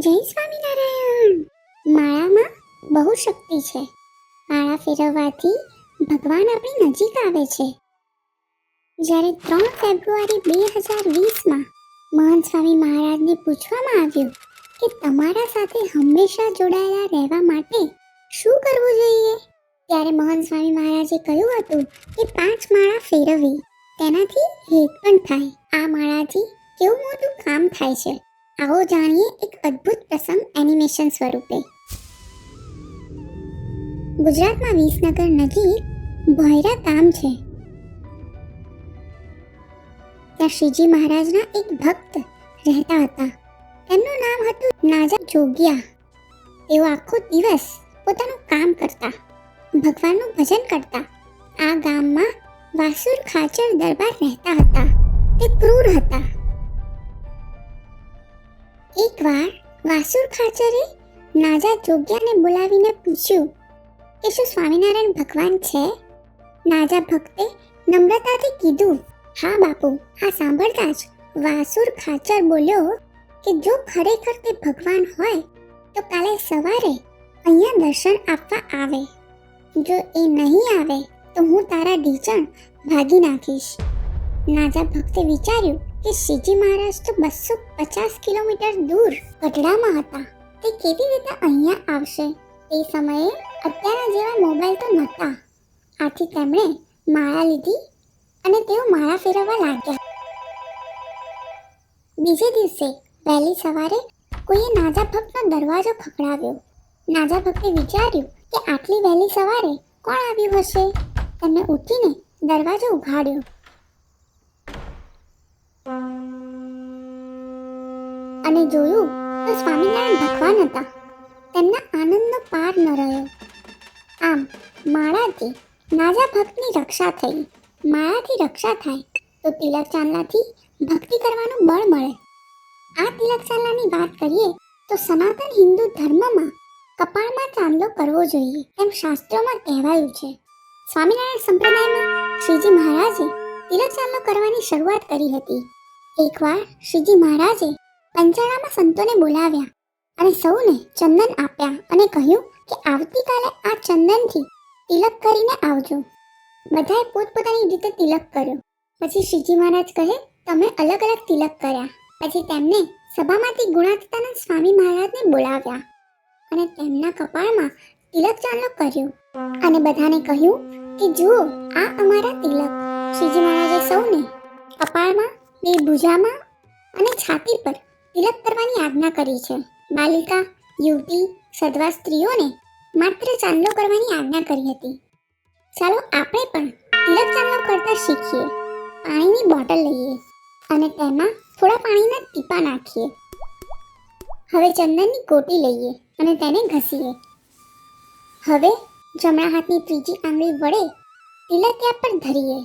જય સ્વામિનારાયણ. માળામાં બહુ શક્તિ છે. માળા ફેરવવાથી ભગવાન આપણી નજીક આવે છે. જ્યારે ત્રણ ફેબ્રુઆરી બે હજાર વીસમાં મહંત સ્વામી મહારાજને પૂછવામાં આવ્યું કે તમારા સાથે હંમેશા જોડાયેલા રહેવા માટે શું કરવું જોઈએ, ત્યારે મહંત સ્વામી મહારાજે કહ્યું હતું કે પાંચ માળા ફેરવવી, તેનાથી હેત પણ થાય. આ માળાથી કેવું મોટું કામ થાય છે. આવો જાણીએ એક અદ્ભુત પ્રસંગ એનિમેશન સ્વરૂપે. ગુજરાતમાં વિસનગર નજીક ભૈરા ગામ છે. ત્યાં શ્રીજી મહારાજના એક ભક્ત રહેતા હતા. તેમનું નામ હતું નાજા જોગિયા. તેઓ આખો દિવસ પોતાનું કામ કરતા, ભગવાનનું ભજન કરતા, આ ગામમાં વાસુર ખાચર દરબાર રહેતા હતા. તે ક્રૂર હતા. એકવાર વાસુર ખાચરે નાજા જોગ્યાને બોલાવીને પૂછ્યું કે શું સ્વામિનારાયણ ભગવાન છે? નાજા ભક્તે નમ્રતાથી કીધું, હા બાપુ આ સાંભળતા જ. વાસુર ખાચર બોલ્યો કે જો ખરેખર તે ભગવાન હોય, તો કાલે સવારે અહીંયા દર્શન આપવા આવે. જો એ નહીં આવે, તો હું તારા ઢીચણ ભાગી નાખીશ. નાજા ભક્તે વિચાર્યું કે શ્રીજી મહારાજ તો બસો પચાસ કિલોમીટર દૂર ગઢડામાં હતા. તે કેવી રીતે અહીંયા આવશે? તે સમયે અત્યારના જેવા મોબાઈલ તો નહોતા. આથી તેમણે માળા લીધી અને તેઓ માળા ફેરવવા લાગ્યા. બીજે દિવસે વહેલી સવારે કોઈએ નાજા ભક્તનો દરવાજો ખખડાવ્યો. નાજા ભક્તે વિચાર્યું કે આટલી વહેલી સવારે કોણ આવ્યું હશે? તેમણે ઉઠીને દરવાજો ઉઘાડ્યો. અને જોયું તો સ્વામિનારાયણ ભગવાન હતા. તેમના આનંદનો પાર ન રહ્યો. આમ માળાથી નાજા ભક્તની રક્ષા થઈ. માળાથી રક્ષા થાય તો તિલક ચાંદલાથી ભક્તિ કરવાનું બળ મળે. આ તિલક ચાંદલાની વાત કરીએ તો સનાતન હિન્દુ ધર્મમાં કપાળમાં ચાંદલો કરવો જોઈએ એમ શાસ્ત્રોમાં કહેવાયું છે. સ્વામિનારાયણ સંપ્રદાયમાં શ્રીજી મહારાજે તિલક ચાંદલો કરવાની શરૂઆત કરી હતી. એકવાર શ્રીજી મહારાજે પંચાળામાં સંતોને બોલાવ્યા અને સૌને ચંદન આપ્યા અને કહ્યું કે આવતીકાલે આ ચંદનથી તિલક કરીને આવજો. બધાએ પોતપોતાની રીતે તિલક કર્યો. પછી શ્રીજી મહારાજ કહે, તમે અલગ અલગ તિલક કર્યા. પછી તેમને સભામાંથી ગુણાતીતાનંદ સ્વામી મહારાજને બોલાવ્યા અને તેમના કપાળમાં તિલક ચાંદલો કર્યો અને બધાને કહ્યું કે, જુઓ, આ અમારા તિલક. શ્રીજી મહારાજે સૌને કપાળમાં, બે ભુજામાં અને છાતી પર તિલક કરવાની આજ્ઞા કરી છે. બાલિકા, યુવતી સધવા સ્ત્રીઓને માત્ર ચાંદલો કરવાની આજ્ઞા કરી હતી. ચાલો આપણે પણ તિલક ચાંદલો કરતા શીખીએ. પાણીની બોટલ લઈએ અને તેમાં થોડા પાણીના ટીપા નાખીએ. હવે ચંદનની કોટી લઈએ અને તેને ઘસીએ. હવે જમણા હાથની ત્રીજી આંગળી વડે તિલકિયા પર ધરીએ.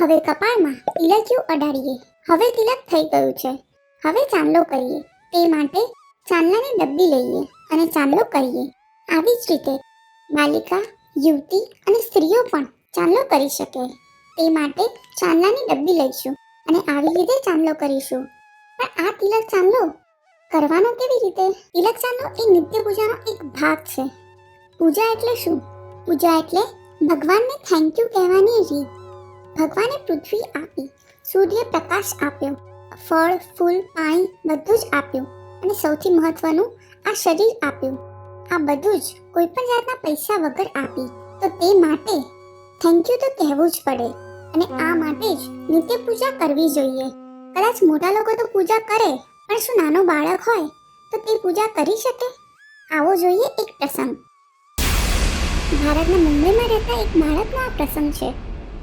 હવે કપાળમાં તિલક્યું અડાડીએ. હવે તિલક થઈ ગયું છે. હવે ચાંદલો કરીએ. તે માટે ચાંદલાની ડબ્બી લઈએ અને ચાંદલો કરીએ. આવી જ રીતે બાલિકા, યુવતી અને સ્ત્રીઓ પણ ચાંદલો કરી શકે. તે માટે ચાંદલાની ડબ્બી લઈશું અને આવી રીતે ચાંદલો કરીશું. પણ આ તિલક ચાંદલો કરવાનો કેવી રીતે? તિલક ચાંદલો એ નિત્ય પૂજાનો એક ભાગ છે. પૂજા એટલે શું? પૂજા એટલે ભગવાનને થેન્ક યુ કહેવાની રીત. ભગવાને પૃથ્વી આપી, સૂર્ય પ્રકાશ આપ્યો. ફળ, ફૂલ, પાણી બધું જ આપ્યું અને સૌથી મહત્વનું, આ શરીર આપ્યું. આ બધું જ કોઈ પણ જાતના પૈસા વગર આપી. તો તે માટે થેન્ક યુ તો કહેવું જ પડે અને આ માટે જ નિત્ય પૂજા કરવી જોઈએ. કદાચ મોટા લોકો તો પૂજા કરે, પણ શું નાનો બાળક હોય તો તે પૂજા કરી શકે? આવો જોઈએ એક પ્રસંગ. ભારતના મુંબઈમાં રહેતા એક બાળકનો આ પ્રસંગ છે.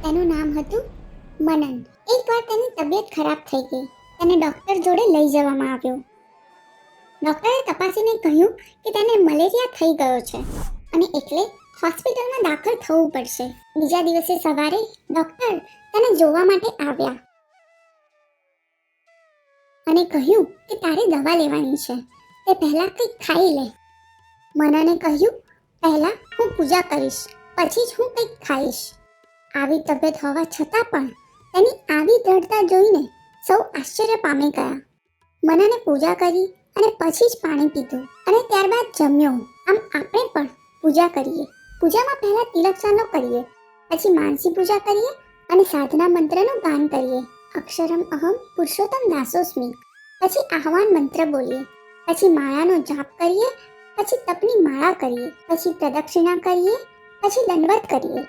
તેનું નામ હતું મનન. એકવાર તેની તબિયત ખરાબ થઈ ગઈ. તેને ડૉક્ટર જોડે લઈ જવામાં આવ્યો. ડૉક્ટરે તપાસીને કહ્યું કે તેને મલેરિયા થઈ ગયો છે અને એટલે હોસ્પિટલમાં દાખલ થવું પડશે. બીજા દિવસે સવારે ડૉક્ટર તેને જોવા માટે આવ્યા અને કહ્યું કે તારે દવા લેવાની છે, તે પહેલાં કંઈક ખાઈ લે. મનને કહ્યું, પહેલાં હું પૂજા કરીશ, પછી જ હું કંઈક ખાઈશ. આવી તબિયત હોવા છતાં પણ તેની આવી દ્રઢતા જોઈને સૌ આશ્ચર્ય પામી ગયા. મનાને પૂજા કરી અને પછી જ પાણી પીધું અને ત્યારબાદ જમ્યો આમ આપણે પણ પૂજા કરીએ. પૂજામાં પહેલા તિલક ચાંદલો કરીએ, પછી માનસી પૂજા કરીએ અને સાધના મંત્રનું ગાન કરીએ. અક્ષરમ અહમ પુરુષોત્તમ દાસોસ્મી. પછી આહવાન મંત્ર બોલીએ. પછી માળાનો જાપ કરીએ, પછી તપની માળા કરીએ, પછી પ્રદક્ષિણા કરીએ, પછી દંડવત કરીએ.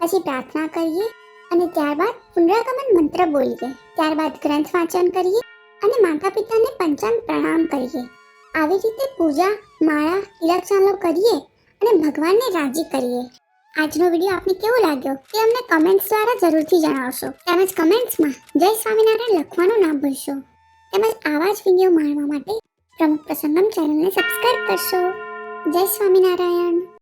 પછી પ્રાર્થના કરીએ અને ત્યારબાદ પુનરાગમન મંત્ર બોલીએ. ત્યારબાદ ગ્રંથ વાંચન કરીએ અને માતા પિતાને પંચાંગ પ્રણામ કરીએ. આવી રીતે પૂજા, માળા તિલક કરીએ અને ભગવાનને રાજી કરીએ. આજનો વીડિયો આપને કેવો લાગ્યો તે અમને કમેન્ટ્સ દ્વારા જરૂરથી જણાવશો. તેમજ કમેન્ટ્સમાં જય સ્વામિનારાયણ લખવાનું ના ભૂલશો. તેમજ આવા જ વીડિયો માણવા માટે પ્રમુખ પ્રસંગમ ચેનલને સબસ્ક્રાઇબ કરશો. જય સ્વામિનારાયણ.